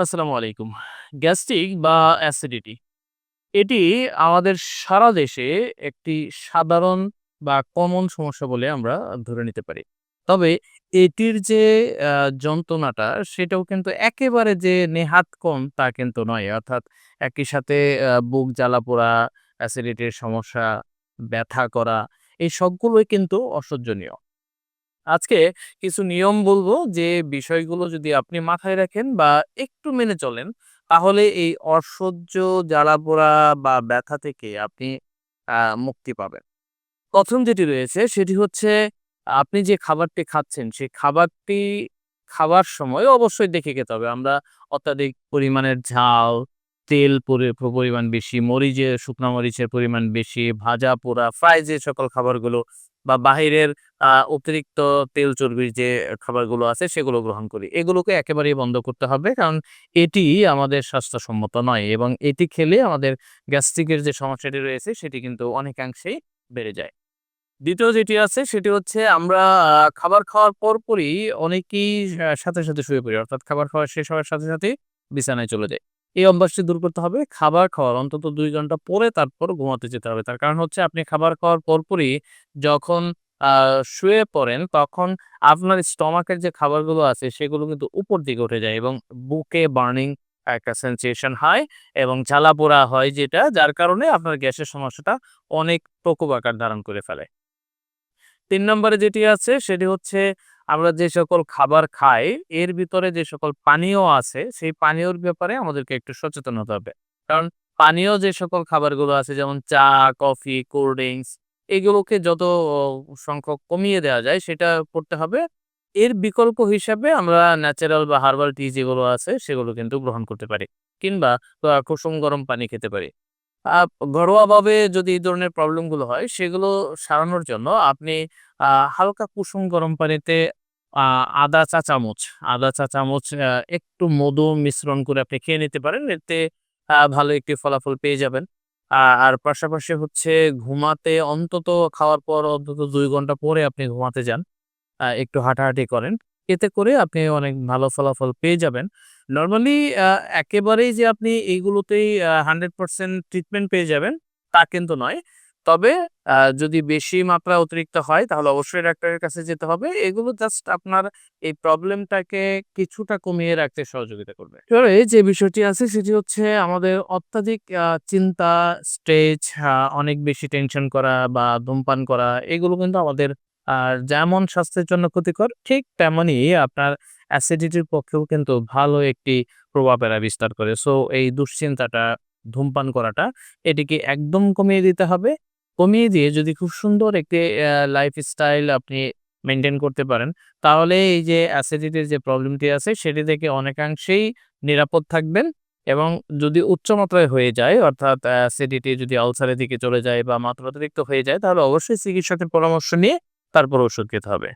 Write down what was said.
আসসালামু আলাইকুম। গ্যাস্ট্রিক বা অ্যাসিডিটি এটি আমাদের সারা দেশে একটি সাধারণ বা কমন সমস্যা বলে আমরা ধরে নিতে পারি। তবে এটির যে যন্ত্রণাটা সেটাও কিন্তু একেবারে যে নেহাত কম তা কিন্তু নয়। অর্থাৎ একই সাথে বুক জ্বালা-পোড়া, অ্যাসিডিটির সমস্যা, ব্যথা করা এই সবগুলোই কিন্তু অসহ্যনীয়। আজকে কিছু নিয়ম বলব যে বিষয়গুলো যদি আপনি মাথায় রাখেন বা একটু মেনে চলেন তাহলে এই অসহ্য জ্বালা-পোড়া বা ব্যথা থেকে আপনি মুক্তি পাবেন। প্রথম যেটি রয়েছে সেটি হচ্ছে আপনি যে খাবারটি খাচ্ছেন সেই খাবারটি খাওয়ার সময় অবশ্যই দেখে খেতে হবে। আমরা অত্যাধিক পরিমাণের ঝাল, তেল পরিমাণ বেশি, মরিচের শুকনা মরিচের পরিমাণ বেশি, ভাজা-পোড়া, ফ্রাই যে সকল খাবারগুলো বা বাহিরের অতিরিক্ত তেল চর্বির যে খাবারগুলো আছে সেগুলো গ্রহণ করি। এগুলোকে একেবারেই বন্ধ করতে হবে। কারণ এটি আমাদের স্বাস্থ্যসম্মত নয় এবং এটি খেলে আমাদের গ্যাস্ট্রিকের যে সমস্যাটি রয়েছে সেটি কিন্তু অনেকাংশেই বেড়ে যায়। দ্বিতীয় যেটি আছে সেটি হচ্ছে আমরা খাবার খাওয়ার পরপরই অনেকেই সাথে, সাথে শুয়ে পড়ি। অর্থাৎ খাবার খাওয়া শেষ হওয়ার সাথে, সাথে বিছানায় চলে যাই। এই অভ্যাসটি দূর করতে হবে। খাবার খাওয়ার অন্তত দুই ঘণ্টা পরে তারপর ঘুমাতে যেতে হবে। তার কারণ হচ্ছে আপনি খাবার খাওয়ার পরপরই যখন শুয়ে পড়েন তখন আপনার স্টমাকের যে খাবারগুলো আছে সেগুলো কিন্তু উপর দিকে উঠে যায় এবং বুকে বার্নিং একটা সেনসেশন হয় এবং জ্বালা-পোড়া হয় যেটা, যার কারণে আপনার গ্যাসের সমস্যাটা অনেক প্রকোপ আকার ধারণ করে ফেলে। তিন নম্বরে যেটি আছে সেটি হচ্ছে আমরা যে সকল খাবার খাই এর ভিতরে যে সকল পানীয় আছে সেই পানীয়র ব্যাপারে আমাদেরকে একটু সচেতন হতে হবে। কারণ পানীয় যে সকল খাবারগুলো আছে যেমন চা, কফি, কোল্ড ড্রিঙ্কস এগুলোকে যত সংখ্যক কমিয়ে দেওয়া যায় সেটা করতে হবে। এর বিকল্প হিসাবে আমরা ন্যাচারাল বা হার্বাল টি যেগুলো আছে সেগুলো কিন্তু গ্রহণ করতে পারি। কিংবা কুসুম গরম পানি খেতে পারি। ঘরোয়াভাবে যদি এই ধরনের প্রবলেমগুলো হয় সেগুলো সারানোর জন্য আপনি হালকা কুসুম গরম পানিতে আদা চা চামচ, আদা চা চামচ একটু মধু মিশ্রণ করে আপনি খেয়ে নিতে পারেন। এতে ভালো একটি ফলাফল পেয়ে যাবেন। আর পাশাপাশি হচ্ছে ঘুমাতে অন্তত খাওয়ার পর অন্তত দুই ঘণ্টা পরে আপনি ঘুমাতে যান। একটু হাঁটাহাঁটি করেন। এতে করে আপনি অনেক ভালো ফলাফল পেয়ে যাবেন। নর্মালি একেবারেই যে আপনি এইগুলোতেই হান্ড্রেড 100% ট্রিটমেন্ট পেয়ে যাবেন তা কিন্তু নয়। তবে যদি বেশি মাত্রা অতিরিক্ত হয় তাহলে অবশ্যই ডাক্তারের কাছে যেতে হবে। এগুলো জাস্ট আপনার এই প্রবলেমটাকে কিছুটা কমিয়ে রাখতে সহযোগিতা করবে। এবারে যে বিষয়টি আছে সেটি হচ্ছে আমাদের অত্যাধিক চিন্তা, স্ট্রেস, আ অনেক বেশি টেনশন করা বা ধূমপান করা এগুলো কিন্তু আমাদের আ যেমন স্বাস্থ্যের জন্য ক্ষতিকর ঠিক তেমনই আপনার অ্যাসিডিটির পক্ষেও কিন্তু ভালো একটি প্রভাব এরা বিস্তার করে। সো এই দুশ্চিন্তাটা, ধূমপান করাটা এটিকে একদম কমিয়ে দিতে হবে। কমিয়ে দিয়ে যদি খুব সুন্দর একটি লাইফস্টাইল আপনি মেনটেন করতে পারেন, তাহলে এই যে অ্যাসিডিটির যে প্রবলেমটি আছে, সেটি থেকে অনেকাংশেই নিরাপদ থাকবেন এবং যদি উচ্চমাত্রায় হয়ে যায়, অর্থাৎ অ্যাসিডিটি যদি আলসারের দিকে চলে যায় বা মাত্রা অতিরিক্ত হয়ে যায়, তাহলে অবশ্যই চিকিৎসকের পরামর্শ নিয়ে তারপর ওষুধ খেতে হবে।